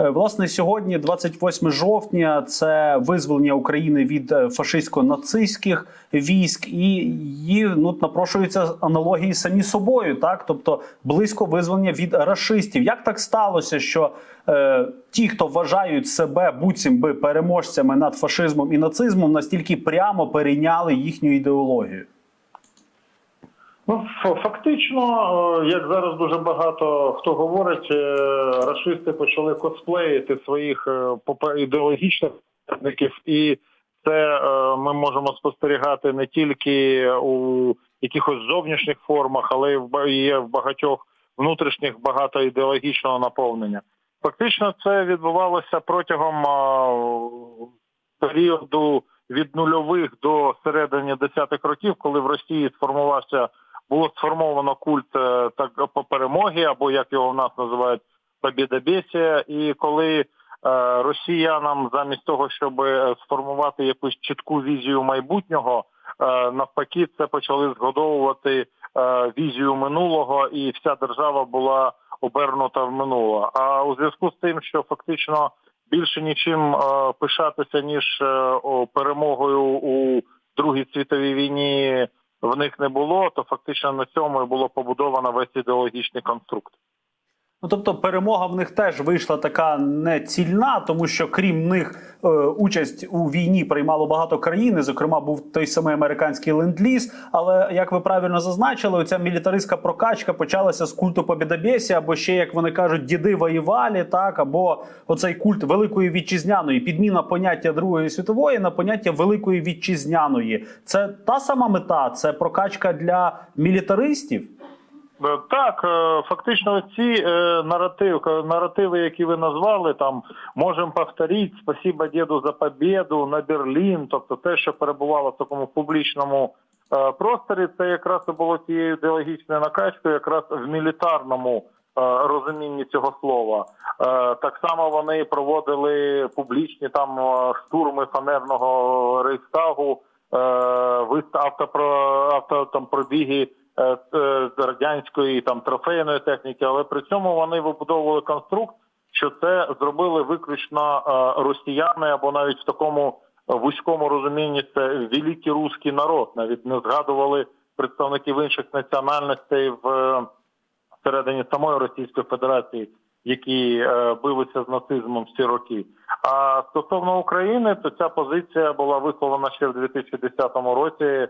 Е, Власне, сьогодні, 28 жовтня, це визволення України від е, фашистсько-нацистських військ, і її ну напрошуються аналогії самі собою, так тобто близько визволення від рашистів. Як так сталося, що е, ті, хто вважають себе буцім би переможцями над фашизмом і нацизмом, настільки прямо перейняли їхню ідеологію? Ну, фактично, е, як зараз дуже багато хто говорить, е, рашисти почали косплеїти своїх е, ідеологічних противників, і це ми можемо спостерігати не тільки у якихось зовнішніх формах, але й є в багатьох внутрішніх багато ідеологічного наповнення. Фактично, це відбувалося протягом періоду від нульових до середини десятих років, коли в Росії сформувався було сформовано культ е, так по перемоги, або як його в нас називають побєдобєсія. І коли е, росіянам замість того, щоб е, сформувати якусь чітку візію майбутнього, навпаки, це почали згодовувати візію минулого, і вся держава була обернута в минуле. А у зв'язку з тим, що фактично більше нічим пишатися ніж перемогою у Другій світовій війні в них не було, то фактично на цьому і було побудовано весь ідеологічний конструкт. Ну тобто перемога в них теж вийшла така не цільна, тому що крім них е, участь у війні приймало багато країн. Зокрема, був той самий американський ленд-ліз. Але як ви правильно зазначили, оця мілітаристська прокачка почалася з культу побєдобєсі, або ще як вони кажуть, діди воювали, так або оцей культ великої вітчизняної, підміна поняття Другої світової на поняття великої вітчизняної. Це та сама мета, це прокачка для мілітаристів. Е, Так, е, фактично ці е, наратив, наративи, які ви назвали, там можемо повторити спасіба діду за побіду на Берлін, тобто те, що перебувало в такому публічному просторі, це якраз і було тією ідеологічною накачкою, якраз в мілітарному розумінні цього слова. Так само вони проводили публічні там штурми фанерного рейхстагу, автопро авто там пробіги радянської там трофейної техніки, але при цьому вони вибудовували конструкт, що це зробили виключно е, росіяни або навіть в такому е, вузькому розумінні це великий русський народ. Навіть не згадували представників інших національностей в е, всередині самої Російської Федерації, які е, билися з нацизмом всі роки. А стосовно України, то ця позиція була висловлена ще в 2010 році е,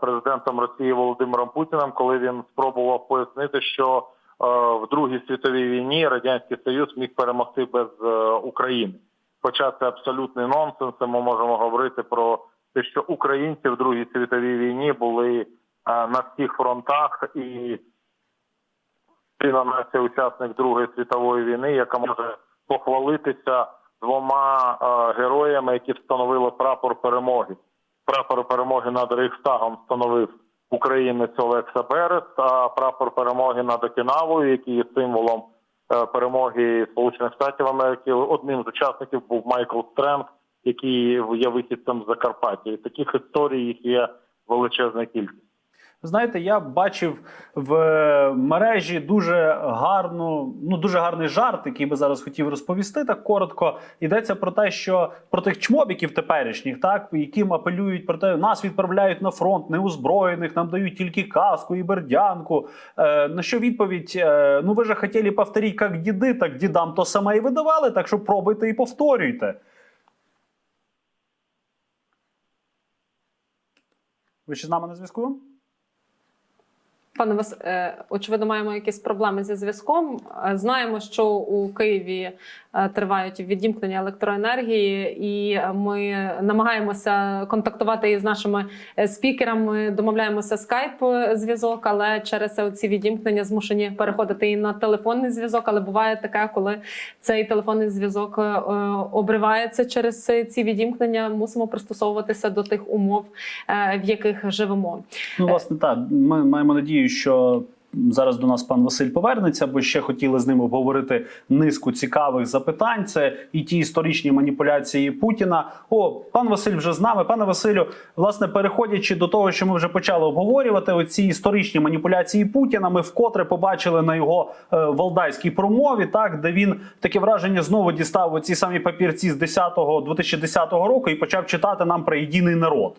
президентом Росії Володимиром Путіним, коли він спробував пояснити, що е, в Другій світовій війні радянський Союз міг перемогти без е, України. Хоча це абсолютний нонсенс, ми можемо говорити про те, що українці в Другій світовій війні були е, на всіх фронтах і єдина нація учасник Другої світової війни, яка може похвалитися двома е, героями, які встановили прапор перемоги. Прапор перемоги над Рейхстагом встановив українець Олекса Берес, а прапор перемоги над Окінавою, який є символом е, перемоги Сполучених Штатів Америки. Одним з учасників був Майкл Стренг, який є вихідцем з Закарпаття. І таких історій їх є величезна кількість. Знаєте, я бачив в мережі дуже гарну, ну дуже гарний жарт, який би зараз хотів розповісти так коротко. Йдеться про те, що про тих чмобіків теперішніх, так яким апелюють про те, нас відправляють на фронт неозброєних, нам дають тільки каску і бердянку. Е, на що відповідь? Е, ну ви же хотіли повторити, як діди, так дідам то саме і видавали, так що пробуйте і повторюйте. Ви ще з нами на зв'язку? Пане Вас, е, очевидно, маємо якісь проблеми зі зв'язком. Е, Знаємо, що у Києві е, тривають відімкнення електроенергії, і ми намагаємося контактувати із нашими спікерами. Домовляємося скайп зв'язок, але через ці відімкнення змушені переходити і на телефонний зв'язок. Але буває таке, коли цей телефонний зв'язок обривається через ці відімкнення. Мусимо пристосовуватися до тих умов, в яких живемо. Ну, власне, так. Ми маємо надію, що зараз до нас пан Василь повернеться, бо ще хотіли з ним обговорити низку цікавих запитань. Це і ті історичні маніпуляції Путіна. О, пан Василь вже з нами. Пане Василю, власне, переходячи до того, що ми вже почали обговорювати, оці історичні маніпуляції Путіна, ми вкотре побачили на його е, валдайській промові, так де він таке враження знову дістав оці самі папірці з 10-го, 2010 року і почав читати нам про єдиний народ.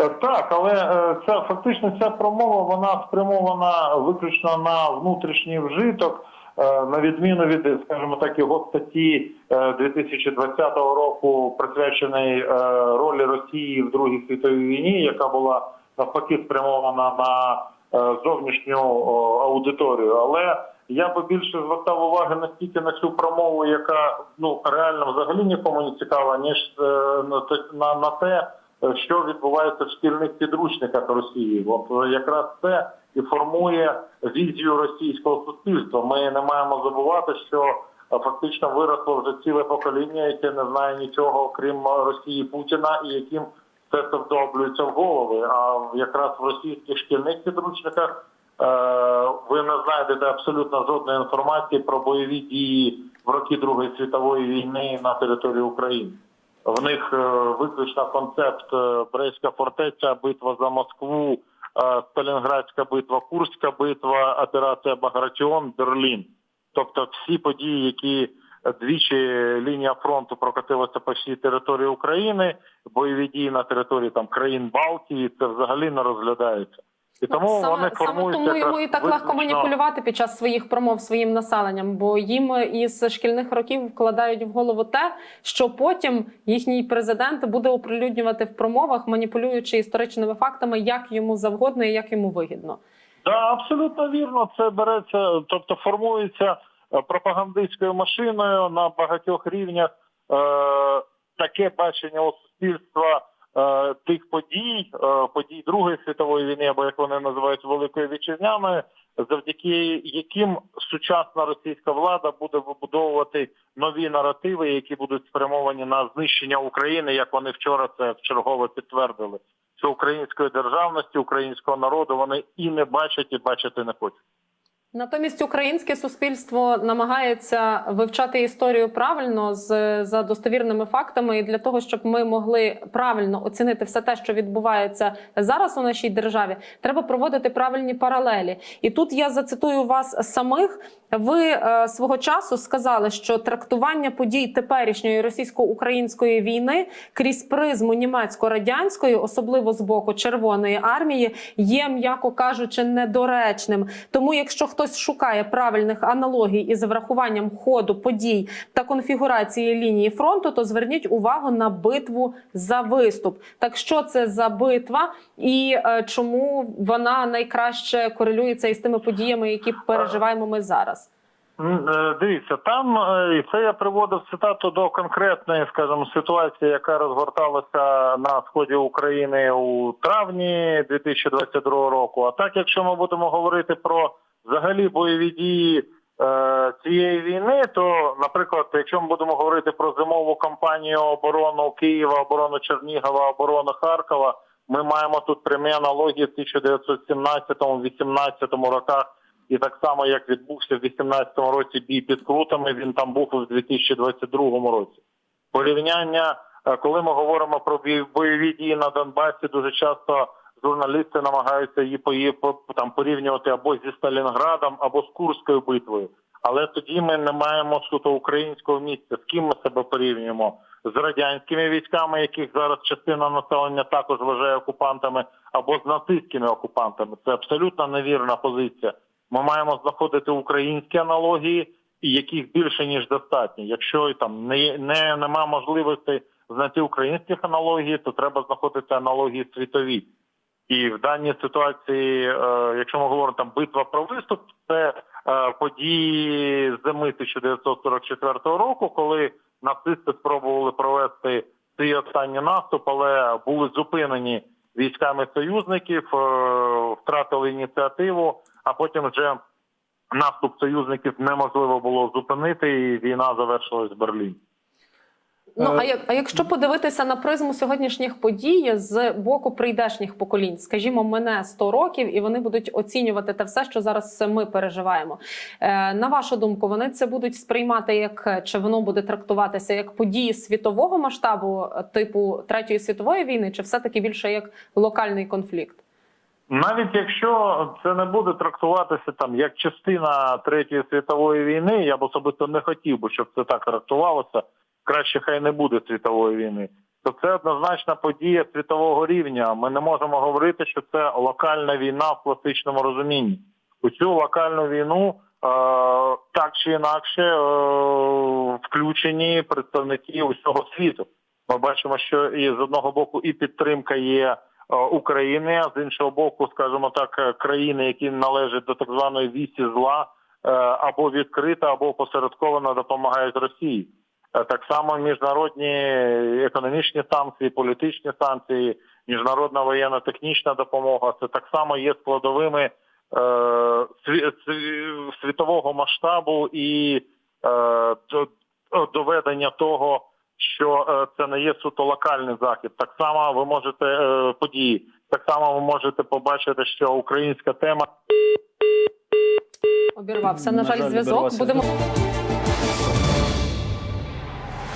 Е, Так, але е, ця фактично ця промова вона спрямована виключно на внутрішній вжиток, е, на відміну від, скажімо так, його статті е, 2020 року, присвяченої ролі Росії в Другій світовій війні, яка була навпаки спрямована на зовнішню аудиторію. Але я би більше звертав уваги не стільки на цю промову, яка ну реально взагалі нікому не цікава, ніж на, на те що відбувається в шкільних підручниках Росії. От е, якраз це і формує візію російського суспільства. Ми не маємо забувати, що е, фактично виросло вже ціле покоління, яке не знає нічого окрім е, Росії Путіна, і яким це вдоблюється в голови. А якраз в російських шкільних підручниках е, ви не знайдете абсолютно жодної інформації про бойові дії в роки Другої світової війни на території України. В них е, виключно концепт е, Брестська фортеця, битва за Москву, е, Сталінградська битва, Курська битва, операція Багратіон, Берлін. Тобто всі події, які двічі лінія фронту прокотилася по всій території України, бойові дії на території там країн Балтії, це взагалі не розглядається. І тому саме, вони саме тому йому і так легко маніпулювати під час своїх промов своїм населенням, бо їм із шкільних років вкладають в голову те, що потім їхній президент буде оприлюднювати в промовах, маніпулюючи історичними фактами, як йому завгодно і як йому вигідно. Да, абсолютно вірно. Це береться, тобто формується е, пропагандистською машиною на багатьох рівнях е, таке бачення у суспільства тих подій, е, подій Другої світової війни, або як вони називають Великої вітчизняної, завдяки яким сучасна російська влада буде вибудовувати нові наративи, які будуть спрямовані на знищення України, як вони вчора це вчергове підтвердили. Що української державності, українського народу вони і не бачать, і бачити не хочуть. Натомість українське суспільство намагається вивчати історію правильно з за достовірними фактами, і для того, щоб ми могли правильно оцінити все те, що відбувається зараз у нашій державі, треба проводити правильні паралелі. І тут я зацитую вас самих. Ви е, свого часу сказали, що трактування подій теперішньої російсько-української війни крізь призму німецько-радянської, особливо з боку Червоної армії, є, м'яко кажучи, недоречним. Тому, якщо хтось шукає правильних аналогій із врахуванням ходу подій та конфігурації лінії фронту, то зверніть увагу на битву за виступ. Так що це за битва, і е, чому вона найкраще корелюється із тими подіями, які переживаємо ми зараз? Е, Дивіться, там е, і це я приводив цитату до конкретної, скажімо, ситуації, яка розгорталася на сході України у травні 2022 року. А так, якщо ми будемо говорити про взагалі бойові дії е, цієї війни, то, наприклад, якщо ми будемо говорити про зимову кампанію оборону Києва, оборону Чернігова, оборону Харкова, ми маємо тут прямі аналогії в 1917-18 роках. І так само, як відбувся в 2018 році бій під крутами, він там був в 2022 році. Порівняння, е, коли ми говоримо про бойові дії на Донбасі, дуже часто журналісти намагаються її там порівнювати або зі Сталінградом, або з Курською битвою. Але тоді ми не маємо суто українського місця. З ким ми себе порівнюємо? З радянськими військами, яких зараз частина населення також вважає окупантами, або з нацистськими окупантами. Це абсолютно невірна позиція. Ми маємо знаходити українські аналогії, яких більше ніж достатньо. Якщо там не, не нема можливості знайти українських аналогій, то треба знаходити аналогії світові. І в даній ситуації, е, якщо ми говоримо там битва про виступ, це е, події зими 1944 року, коли нацисти спробували провести свій останній наступ, але були зупинені військами союзників, е, втратили ініціативу, а потім вже наступ союзників неможливо було зупинити, і війна завершилась в Берліні. Ну Е, а як а якщо подивитися на призму сьогоднішніх подій з боку прийдешніх поколінь, скажімо, мене 100 років, і вони будуть оцінювати те все, що зараз ми переживаємо. Е, на вашу думку, вони це будуть сприймати як чи воно буде трактуватися як події світового масштабу, е, типу третьої світової війни, чи все таки більше як локальний конфлікт? Навіть якщо це не буде трактуватися там як частина третьої світової війни, я б особисто не хотів би, щоб це так трактувалося. Краще хай не буде світової війни. То це однозначна подія світового рівня. Ми не можемо говорити, що це локальна війна в класичному розумінні. У цю локальну війну е, так чи інакше е, включені представники усього світу. Ми бачимо, що і з одного боку і підтримка є е, України, а з іншого боку, скажімо так, е, країни, які належать до так званої вісі зла, е, або відкрита, або посередковано допомагають Росії. Е, Так само міжнародні економічні санкції, політичні санкції, міжнародна воєнно-технічна допомога це так само є складовими е, сві- сві- світового масштабу і е, доведення того, що це не є суто локальний захід. Так само ви можете події. Так само ви можете побачити, що українська тема Обірвався. На На жаль, жаль, зв'язок. Будемо